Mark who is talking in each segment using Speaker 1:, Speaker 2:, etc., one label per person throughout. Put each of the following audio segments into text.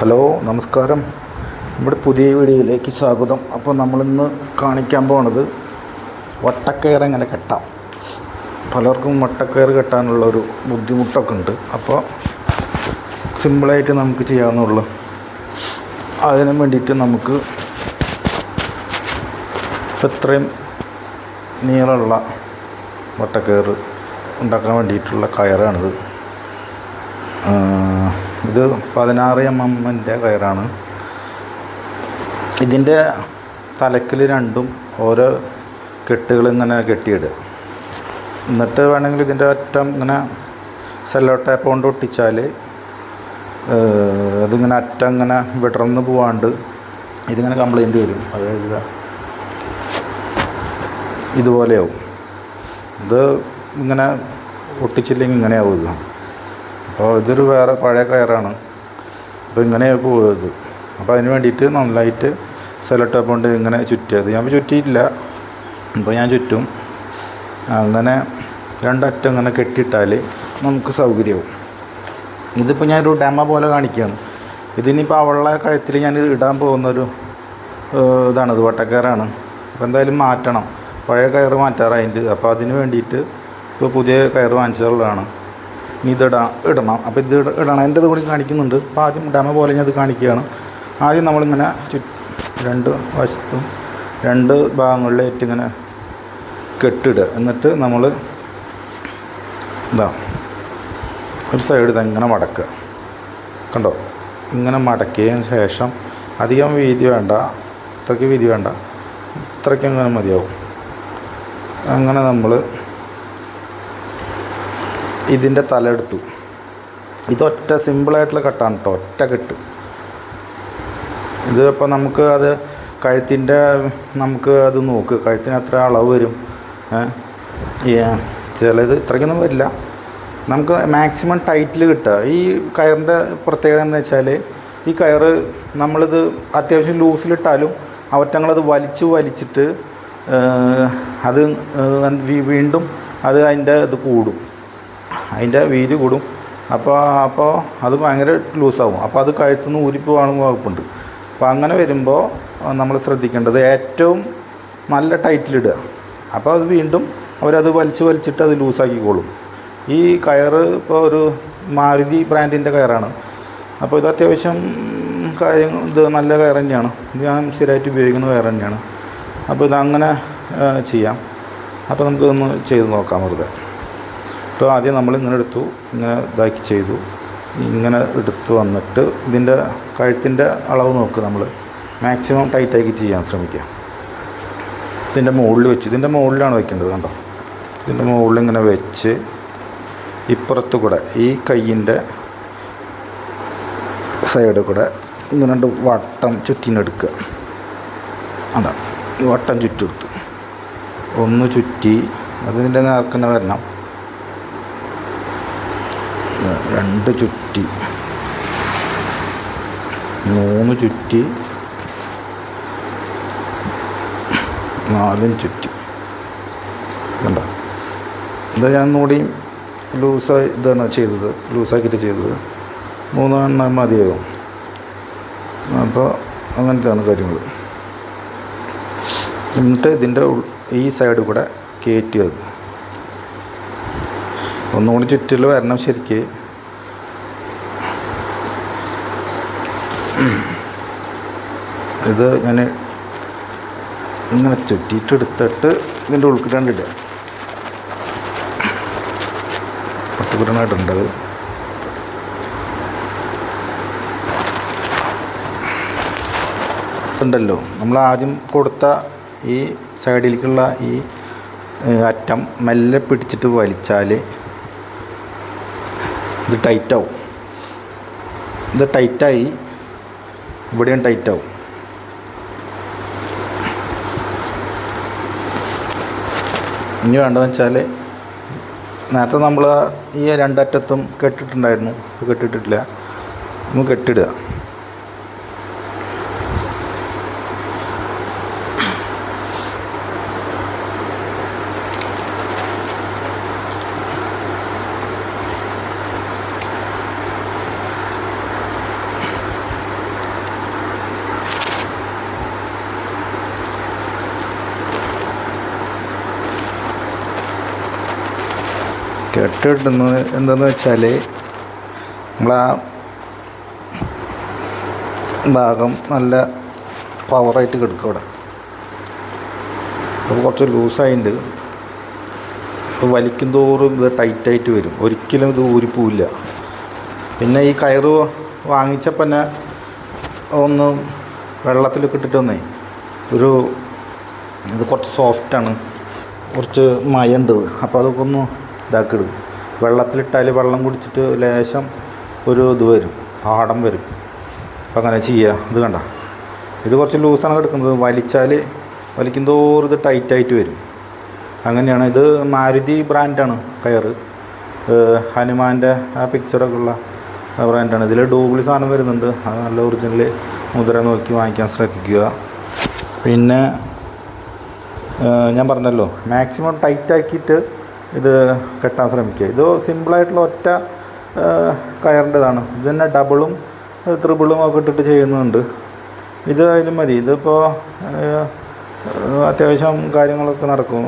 Speaker 1: Hello നമസ്കാരം. നമ്മുടെ പുതിയ വീഡിയോയിലേക്ക് സ്വാഗതം. അപ്പോൾ നമ്മളിന്ന് കാണിക്കാൻ പോണത് വട്ടക്കയർ എങ്ങനെ കെട്ടാം. പലർക്കും വട്ടക്കയർ കെട്ടാനുള്ളൊരു ബുദ്ധിമുട്ടൊക്കെ ഉണ്ട്. അപ്പോൾ സിമ്പിളായിട്ട് നമുക്ക് ചെയ്യാവുന്നുള്ളു അതിന് വേണ്ടിയിട്ട് നമുക്ക് ഇത്രയും നീളമുള്ള വട്ടക്കയർ ഉണ്ടാക്കാൻ വേണ്ടിയിട്ടുള്ള കയറാണിത്. ഇത് പതിനാറ് എം എമ്മിന്റെ കയറാണ്. ഇതിന്റെ തലക്കിൽ രണ്ടും ഓരോ കെട്ടുകൾ ഇങ്ങനെ കെട്ടിയിടുക എന്നിട്ട് വേണമെങ്കിൽ ഇതിന്റെ അറ്റം ഇങ്ങനെ സെല്ലോ ടേപ്പ് കൊണ്ട് ഒട്ടിച്ചാൽ അതിങ്ങനെ അറ്റം ഇങ്ങനെ വിടർന്ന് പോവാണ്ട് ഇതിങ്ങനെ കംപ്ലൈന്റ് വരും. അതായത് ഇതാ ഇതുപോലെയാവും. ഇത് ഇങ്ങനെ ഒട്ടിച്ചില്ലെങ്കിൽ ഇങ്ങനെയാവും ഇത്. അപ്പോൾ ഇതൊരു വേറെ പഴയ കയറാണ്. അപ്പോൾ ഇങ്ങനെ പോയത്. അപ്പോൾ അതിന് വേണ്ടിയിട്ട് നന്നായിട്ട് സെലക്ട് കൊണ്ട് ഇങ്ങനെ ചുറ്റിയത്. ഞാൻ ചുറ്റിയിട്ടില്ല. അപ്പോൾ ഞാൻ ചുറ്റും അങ്ങനെ രണ്ടറ്റം ഇങ്ങനെ കെട്ടിയിട്ടാൽ നമുക്ക് സൗകര്യമാവും ഇതിപ്പോൾ ഞാനൊരു ഡെമ പോലെ കാണിക്കുകയാണ് ഇതിനിപ്പോൾ അവളുടെ കഴുത്തിൽ ഞാൻ ഇടാൻ പോകുന്നൊരു ഇതാണ്. ഇത് വട്ടക്കയറാണ്. അപ്പോൾ എന്തായാലും മാറ്റണം. പഴയ കയറ് മാറ്റാറായിട്ട് അപ്പോൾ അതിന് വേണ്ടിയിട്ട് ഇപ്പോൾ പുതിയ കയറ് വാങ്ങിച്ചതുള്ളതാണ്. ഇനി ഇത് ഇടാ ഇടണം. അപ്പോൾ ഇത് ഇടണം. എന്റെ കൂടി കാണിക്കുന്നുണ്ട്. അപ്പോൾ ആദ്യം ഡെമ പോലെ ഞാൻ അത് കാണിക്കുകയാണ്. ആദ്യം നമ്മളിങ്ങനെ ചു രണ്ട് വശത്തും രണ്ട് ഭാഗങ്ങളിലേറ്റ് ഇങ്ങനെ കെട്ടിടുക. എന്നിട്ട് നമ്മൾ എന്താ ഒരു സൈഡ് ഇങ്ങനെ മടക്കുക. കണ്ടോ? ഇങ്ങനെ മടക്കിയതിന് ശേഷം അധികം വീതി വേണ്ട. ഇത്രയ്ക്ക് വീതി വേണ്ട. ഇത്രയ്ക്ക് അങ്ങനെ മതിയാവും. അങ്ങനെ നമ്മൾ ഇതിന്റെ തല എടുത്തു. ഇതൊറ്റ സിമ്പിളായിട്ടുള്ള കട്ടാണ് കേട്ടോ ഒറ്റ കെട്ട്. ഇത് ഇപ്പോൾ നമുക്ക് അത് കഴുത്തിന്റെ നമുക്ക് അത് നോക്ക്. കഴുത്തിന് എത്ര അളവ് വരും. ചിലത് ഇത്രയ്ക്കൊന്നും വരില്ല. നമുക്ക് മാക്സിമം ടൈറ്റിൽ കിട്ടുക. ഈ കയറിന്റെ പ്രത്യേകത എന്ന് വെച്ചാൽ ഈ കയറ് നമ്മളിത് അത്യാവശ്യം ലൂസിലിട്ടാലും അവറ്റങ്ങളത് വലിച്ച് വലിച്ചിട്ട് അത് വീണ്ടും അത് അതിന്റെ ഇത് കൂടും. അതിന്റെ വീതി കൂടും. അപ്പോൾ അപ്പോൾ അത് ഭയങ്കര ലൂസാവും. അപ്പോൾ അത് കഴുത്തുനിന്ന് ഊരിപ്പോവാണ് വകുപ്പുണ്ട്. അപ്പോൾ അങ്ങനെ വരുമ്പോൾ നമ്മൾ ശ്രദ്ധിക്കേണ്ടത് ഏറ്റവും നല്ല ടൈറ്റിലിടുക അപ്പോൾ അത് വീണ്ടും അവരത് വലിച്ച് വലിച്ചിട്ട് അത് ലൂസാക്കിക്കോളും. ഈ കയറ് ഇപ്പോൾ ഒരു മാരുതി ബ്രാൻഡിന്റെ കയറാണ്. അപ്പോൾ ഇത് അത്യാവശ്യം കാര്യം ഇത് നല്ല കയർ തന്നെയാണ്. ഇത് ഞാൻ സ്ഥിരമായിട്ട് ഉപയോഗിക്കുന്ന കയർ തന്നെയാണ്. അപ്പോൾ ഇത് അങ്ങനെ ചെയ്യാം. അപ്പോൾ നമുക്കൊന്ന് ചെയ്ത് നോക്കാം വെറുതെ. ഇപ്പോൾ ആദ്യം നമ്മൾ ഇങ്ങനെ എടുത്തു ഇങ്ങനെ ഇതാക്കി ചെയ്തു. ഇങ്ങനെ എടുത്ത് വന്നിട്ട് ഇതിന്റെ കഴുത്തിന്റെ അളവ് നോക്കുക നമ്മൾ. മാക്സിമം ടൈറ്റാക്കി ചെയ്യാൻ ശ്രമിക്കുക ഇതിന്റെ മുകളിൽ വെച്ച് ഇതിന്റെ മുകളിലാണ് വെക്കേണ്ടത് കണ്ടോ? ഇതിന്റെ മുകളിൽ ഇങ്ങനെ വെച്ച് ഇപ്പുറത്ത് കൂടെ ഈ കയ്യിന്റെ സൈഡ് കൂടെ ഇങ്ങനെ വട്ടം ചുറ്റിനെടുക്കുക അതാ വട്ടം ചുറ്റെടുത്തു ഒന്ന് ചുറ്റി അതിന്റെ നേർക്കെന്നെ വരണം. രണ്ട് ചുറ്റി. മൂന്ന് ചുറ്റി. നാലും ചുറ്റി. കണ്ട? എന്താ ഞാൻ ഒന്നുകൂടി ലൂസായി ഇതാണ് ചെയ്തത്. ലൂസാക്കിയിട്ട് ചെയ്തത്. മൂന്നെണ്ണം മതിയാകും. അപ്പോൾ അങ്ങനത്തെയാണ് കാര്യങ്ങൾ. എന്നിട്ട് ഇതിന്റെ ഈ സൈഡ് കൂടെ കയറ്റിയത് ഒന്നുകൂടി ചുറ്റിൽ വരണം ശരിക്ക്. ഇത് ഞാൻ ഇങ്ങനെ ചുറ്റിയിട്ട് എടുത്തിട്ട് ഇതിന്റെ ഉൾക്കിട്ടാണ്ട് ഇടുക. പട്ടുപുരനായിട്ടുണ്ടത് ഉണ്ടല്ലോ. നമ്മൾ ആദ്യം കൊടുത്ത ഈ സൈഡിലേക്കുള്ള ഈ അറ്റം മെല്ലെ പിടിച്ചിട്ട് വലിച്ചാൽ ഇത് ടൈറ്റാവും ഇത് ടൈറ്റായി ഇവിടെയും ടൈറ്റാവും ഇനി വേണ്ടതെന്ന് വെച്ചാൽ നേരത്തെ നമ്മൾ ഈ രണ്ടറ്റത്തും കെട്ടിട്ടുണ്ടായിരുന്നു. ഇത് കെട്ടിട്ടിട്ടില്ല. ഒന്ന് കെട്ടിടുക. കെട്ടിടുന്നത് എന്തെന്ന് വെച്ചാൽ നമ്മളാ ഭാഗം നല്ല പവറായിട്ട് കിടക്കും അവിടെ. അപ്പോൾ കുറച്ച് ലൂസായിട്ടുണ്ട് വലിക്കും തോറും ഇത് ടൈറ്റായിട്ട് വരും. ഒരിക്കലും ഇത് ഊരിപ്പോവില്ല. പിന്നെ ഈ കയറ് വാങ്ങിച്ചപ്പോൾ തന്നെ ഒന്ന് വെള്ളത്തിലൊക്കെ ഇട്ടിട്ടൊന്നേ ഒരു ഇത് കുറച്ച് സോഫ്റ്റാണ് കുറച്ച് മയുണ്ട് അപ്പോൾ അതൊക്കെ ഒന്ന് ഇതാക്കിടും. വെള്ളത്തിലിട്ടാൽ വെള്ളം കുടിച്ചിട്ട് ലേശം ഒരു ഇത് വരും പാടം വരും. അപ്പം അങ്ങനെ ചെയ്യുക ഇത് കണ്ട. ഇത് കുറച്ച് ലൂസാണ് കിടക്കുന്നത്. വലിച്ചാൽ വലിക്കും തോറും ഇത് ടൈറ്റായിട്ട് വരും. അങ്ങനെയാണ്. ഇത് മാരുതി ബ്രാൻഡാണ് കയർ. ഹനുമാന്റെ ആ പിക്ചറൊക്കെ ഉള്ള ബ്രാൻഡാണ്. ഇതിൽ ഡൂബിൾ സാധനം വരുന്നുണ്ട്. അത് നല്ല ഒറിജിനൽ മുദ്ര നോക്കി വാങ്ങിക്കാൻ ശ്രദ്ധിക്കുക. പിന്നെ ഞാൻ പറഞ്ഞല്ലോ മാക്സിമം ടൈറ്റ് ആക്കിയിട്ട് ഇത് കെട്ടാൻ ശ്രമിക്കുക. ഇത് സിമ്പിളായിട്ടുള്ള ഒറ്റ കയറിന്റെതാണ്. ഇത് തന്നെ ഡബിളും ത്രിബിളും ഒക്കെ ഇട്ടിട്ട് ചെയ്യുന്നുണ്ട്. ഇതായാലും മതി. ഇതിപ്പോൾ അത്യാവശ്യം കാര്യങ്ങളൊക്കെ നടക്കും.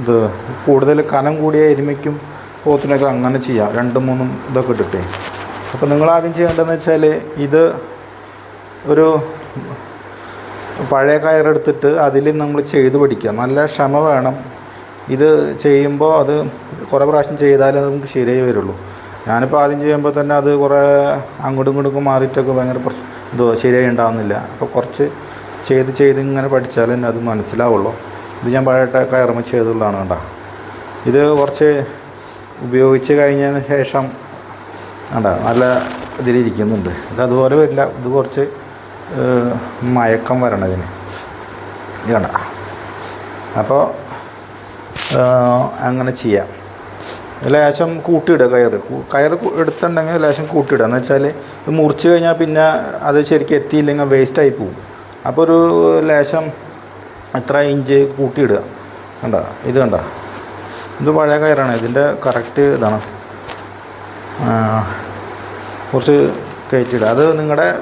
Speaker 1: ഇത് കൂടുതൽ കനം കൂടിയ എരുമയ്ക്കും പോത്തിനൊക്കെ അങ്ങനെ ചെയ്യാം. രണ്ടും മൂന്നും ഇതൊക്കെ ഇട്ടിട്ടേ. അപ്പോൾ നിങ്ങൾ ആദ്യം ചെയ്യേണ്ടതെന്ന് വെച്ചാൽ ഇത് ഒരു പഴയ കയറെടുത്തിട്ട് അതിൽ നമ്മൾ ചെയ്ത് പഠിക്കുക. നല്ല ക്ഷമ വേണം. ഇത് ചെയ്യുമ്പോൾ അത് കുറേ പ്രാവശ്യം ചെയ്താലേ നമുക്ക് ശരിയായി വരുള്ളൂ. ഞാനിപ്പോൾ ആദ്യം ചെയ്യുമ്പോൾ തന്നെ അത് കുറേ അങ്ങോട്ടും ഇങ്ങോട്ടും മാറിയിട്ടൊക്കെ ഭയങ്കര പ്രശ്നം ഇതോ ശരിയായി ഉണ്ടാവുന്നില്ല. അപ്പോൾ കുറച്ച് ചെയ്ത് ചെയ്ത് ഇങ്ങനെ പഠിച്ചാൽ തന്നെ അത് മനസ്സിലാവുള്ളൂ. ഇത് ഞാൻ പഴയട്ടൊക്കെ ഇറങ്ങി ചെയ്തുള്ളതാണ് കേട്ടോ. ഇത് കുറച്ച് ഉപയോഗിച്ച് കഴിഞ്ഞതിന് ശേഷം വേണ്ട നല്ല ഇതിലിരിക്കുന്നുണ്ട് ഇത് അതുപോലെ വരില്ല. ഇത് കുറച്ച് മയക്കം വരണം ഇതിന്. ഇത് കണ്ട? അപ്പോൾ അങ്ങനെ ചെയ്യാം. ലേശം കൂട്ടിയിടുക കയർ കയറ് കു- എടുത്തിട്ടുണ്ടെങ്കിൽ ലേശം കൂട്ടിയിടുക. എന്ന് വെച്ചാൽ ഇത് മുറിച്ച് കഴിഞ്ഞാൽ പിന്നെ അത് ശരിക്കും എത്തിയില്ലെങ്കിൽ വേസ്റ്റായി പോകും. അപ്പോൾ ഒരു ലേശം എത്ര ഇഞ്ച് കൂട്ടിയിടുക. കണ്ട? ഇത് കണ്ട? ഇത് പഴയ കയറാണ്. ഇതിന്റെ കറക്റ്റ് ഇതാണ്. കുറച്ച് കയറ്റിയിടുക. അത് നിങ്ങളുടെ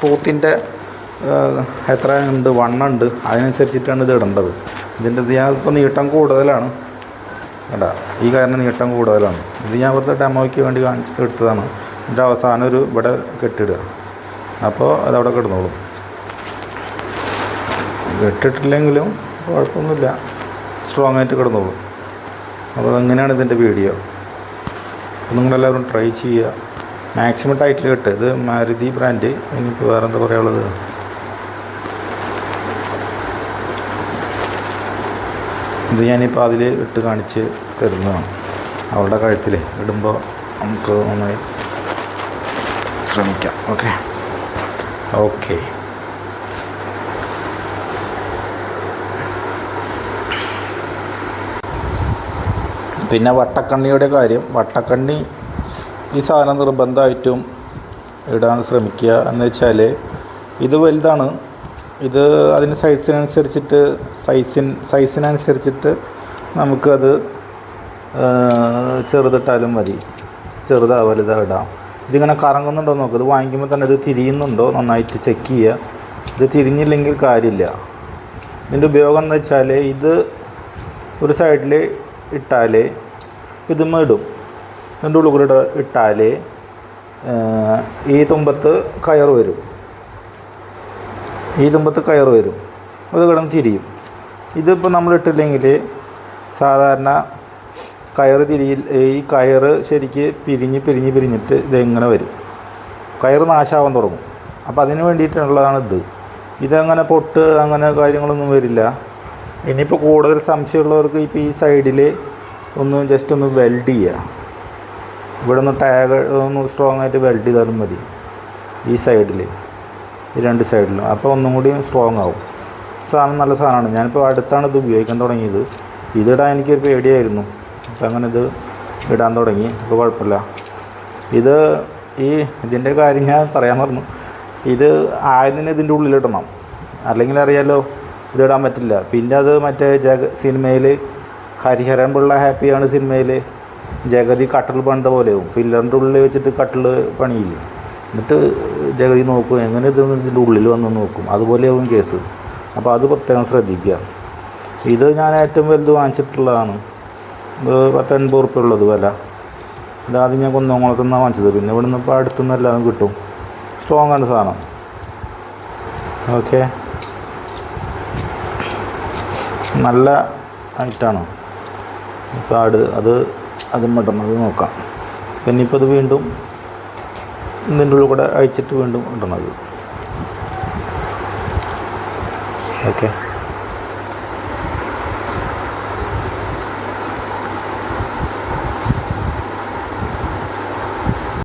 Speaker 1: പോത്തിന്റെ എത്ര ഉണ്ട്? വണ്ണുണ്ട് അതിനനുസരിച്ചിട്ടാണ് ഇത് ഇടേണ്ടത്. ഇതിന്റെ ഇത് ഞാൻ ഇപ്പോൾ നീട്ടം കൂടുതലാണ്. കേട്ടാ ഈ കാരണം നീട്ടം കൂടുതലാണ്. ഇത് ഞാൻ ഇവിടുത്തെ ഡെമോയ്ക്ക് വേണ്ടി കാണിച്ച് എടുത്തതാണ്. ഇതിന്റെ അവസാനം ഒരു ഇവിടെ കെട്ടിടുക. അപ്പോൾ അതവിടെ കിടന്നോളും. കെട്ടിട്ടില്ലെങ്കിലും കുഴപ്പമൊന്നുമില്ല. സ്ട്രോങ് ആയിട്ട് കിടന്നോളും. അപ്പോൾ അങ്ങനെയാണ് ഇതിന്റെ വീഡിയോ? അപ്പോൾ നിങ്ങളെല്ലാവരും ട്രൈ ചെയ്യുക. മാക്സിമം ടൈറ്റിൽ കിട്ടുക. ഇത് മാരുതി ബ്രാൻഡ്. ഇനിയിപ്പോൾ വേറെ എന്താ പറയുള്ളത് ഇത് ഞാനിപ്പോൾ അതിൽ ഇട്ട് കാണിച്ച് തരുന്നതാണ്. അവളുടെ കഴുത്തിൽ ഇടുമ്പോൾ നമുക്ക് നന്നായി ശ്രമിക്കാം. ഓക്കെ? ഓക്കെ. പിന്നെ വട്ടക്കണ്ണിയുടെ കാര്യം. വട്ടക്കണ്ണി ഈ സാധനം നിർബന്ധമായിട്ടും ഇടാൻ ശ്രമിക്കുക എന്ന് വെച്ചാൽ ഇത് വലുതാണ്. ഇത് അതിന് സൈസിനനുസരിച്ചിട്ട് സൈസിൻ സൈസിനനുസരിച്ചിട്ട് നമുക്കത് ചെറുതിട്ടാലും മതി. ചെറുതാ വലുതാ ഇടാം. ഇതിങ്ങനെ കറങ്ങുന്നുണ്ടോ നോക്കുക ഇത് വാങ്ങിക്കുമ്പോൾ തന്നെ ഇത് തിരിയുന്നുണ്ടോ? നന്നായിട്ട് ചെക്ക് ചെയ്യുക ഇത് തിരിഞ്ഞില്ലെങ്കിൽ കാര്യമില്ല. ഇതിന്റെ ഉപയോഗം എന്ന് വെച്ചാൽ ഇത് ഒരു സൈഡിൽ ഇട്ടാൽ ഇത് മേടും ഇതിന്റെ ഉള്ളിൽ കൂടെ ഇട- ഇട്ടാൽ ഈ തുമ്പത്ത് കയർ വരും. ഈ തുമ്പത്ത് കയർ വരും. അത് കിടന്ന് തിരിയും. ഇതിപ്പോൾ നമ്മൾ ഇട്ടില്ലെങ്കിൽ സാധാരണ കയർ തിരിയിൽ ഈ കയർ ശരിക്ക് പിരിഞ്ഞ് പിരിഞ്ഞ് പിരിഞ്ഞിട്ട് ഇതെങ്ങനെ വരും? കയർ നാശാവാൻ തുടങ്ങും. അപ്പോൾ അതിന് വേണ്ടിയിട്ടുള്ളതാണ് ഇത്. ഇതങ്ങനെ പൊട്ട് അങ്ങനെ കാര്യങ്ങളൊന്നും വരില്ല. ഇനിയിപ്പോൾ കൂടുതൽ സംശയമുള്ളവർക്ക് ഇപ്പോൾ ഈ സൈഡിൽ ഒന്ന് ജസ്റ്റ് ഒന്ന് വെൽഡ് ചെയ്യുക ഇവിടെ ഒന്ന് ടാഗ് ഒന്ന് സ്ട്രോങ് ആയിട്ട് വെൽഡ് ചെയ്താലും മതി. ഈ സൈഡിൽ ഈ രണ്ട് സൈഡിലും. അപ്പോൾ ഒന്നും കൂടി സ്ട്രോങ് ആവും. സാധനം നല്ല സാധനമാണ്. ഞാനിപ്പോൾ അടുത്താണ് ഇത് ഉപയോഗിക്കാൻ തുടങ്ങിയത്. ഇതിടാൻ എനിക്കൊരു പേടിയായിരുന്നു. അപ്പോൾ അങ്ങനെ ഇത് ഇടാൻ തുടങ്ങി. അപ്പോൾ കുഴപ്പമില്ല. ഇത് ഈ ഇതിന്റെ കാര്യം ഞാൻ പറയാൻ പറഞ്ഞു ഇത് ആയതിന് ഇതിന്റെ ഉള്ളിലിടണം അല്ലെങ്കിൽ അറിയാലോ ഇതിടാൻ പറ്റില്ല. പിന്നെ അത് മറ്റേ ജഗ സിനിമയിൽ ഹരിഹരൻ പിള്ള ഹാപ്പിയാണ് സിനിമയിൽ. ജഗതി കട്ടിൽ പണിത പോലെയാവും. ഫില്ലറിന്റെ ഉള്ളിൽ വെച്ചിട്ട് കട്ടിൽ പണിയില്ലേ? എന്നിട്ട് ജഗതി നോക്കും എങ്ങനെ ഇത് ഇതിന്റെ ഉള്ളിൽ വന്ന് നോക്കും. അതുപോലെയാവും കേസ്. അപ്പോൾ അത് പ്രത്യേകം ശ്രദ്ധിക്കുക. ഇത് ഞാൻ ഏറ്റവും വലുത് വാങ്ങിച്ചിട്ടുള്ളതാണ്. ഇത് റുപ്യ ഉള്ളത് വില. ഇതാദ്യം ഞാൻ കുന്നംകുളത്ത് നിന്നാണ് വാങ്ങിച്ചത്. പിന്നെ ഇവിടെ നിന്ന് ഇപ്പോൾ അടുത്തുനിന്ന് നിന്നെല്ലാം കിട്ടും. സ്ട്രോങ് ആണ് സാധനം. ഓക്കെ നല്ല ഐറ്റാണ് ഇപ്പോൾ ആട് അത് അതും അത് നോക്കാം. പിന്നെ ഇപ്പോൾ ഇത് വീണ്ടും ഇതിന്റെ ഉള്ളിൽ കൂടെ അയച്ചിട്ട് വീണ്ടും ഇടണത് ഓക്കെ.